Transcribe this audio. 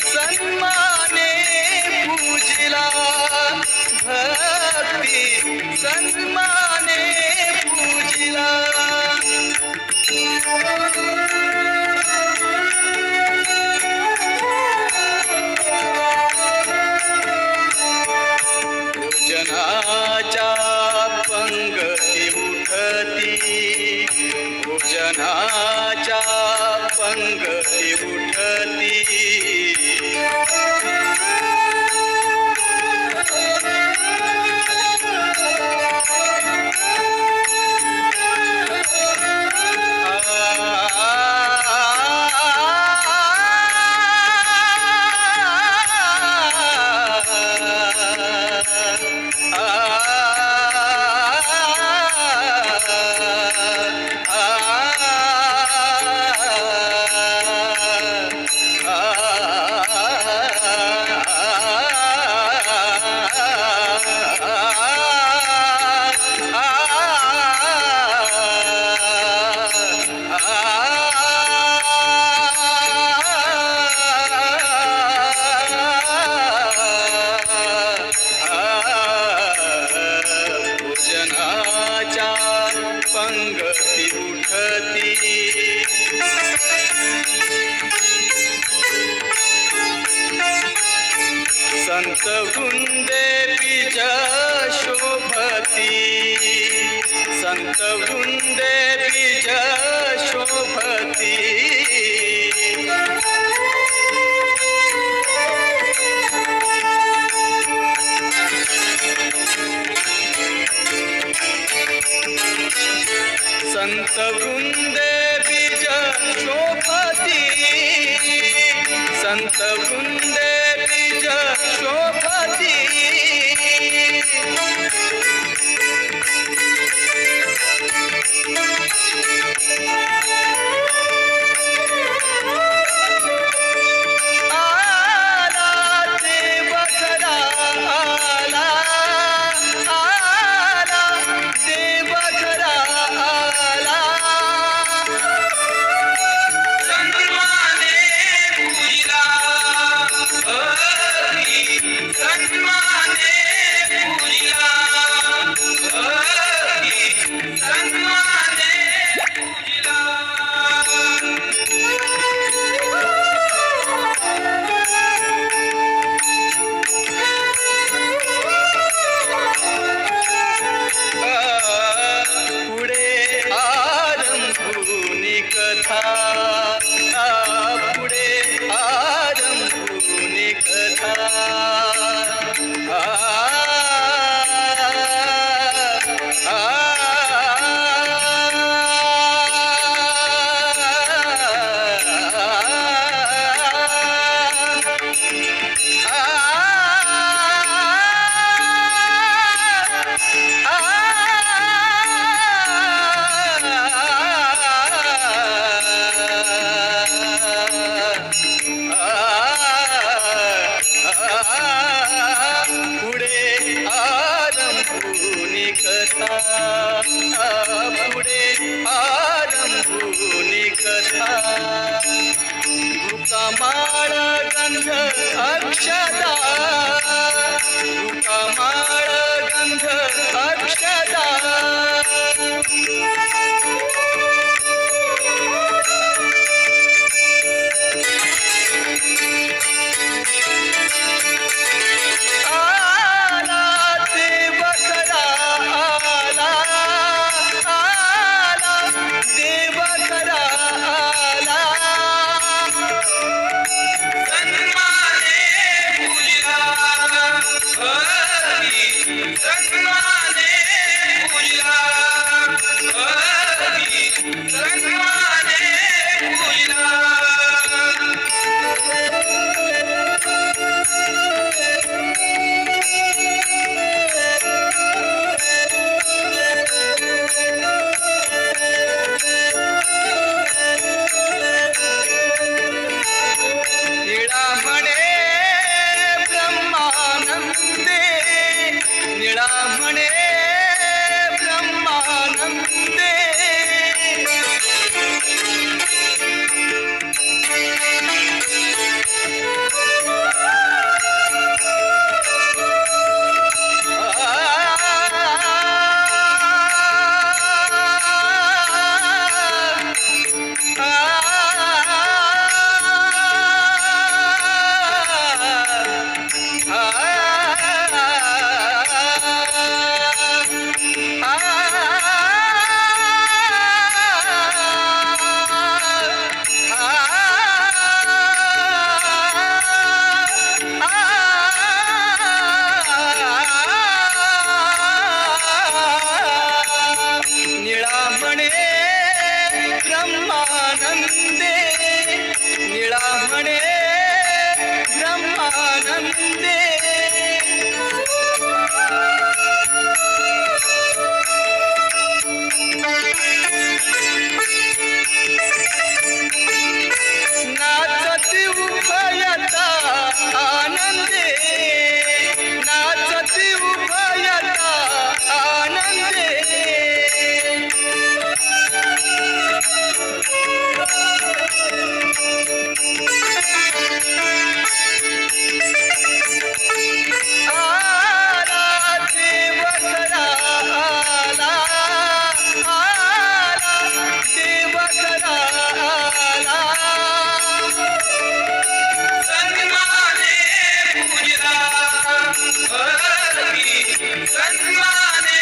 सन्माने पूजिला. भक्ती सन्माने पूजिला. पंगती उठती. अंगती उठती संत गुंदे वृंदे बीज शोभती संत वृंदे बीज शोभती alma. कथा आवडे आरंभूनी कथा मुकामाळ गंध अक्षदा मुकामाळ गंध अक्षदा. सन्माने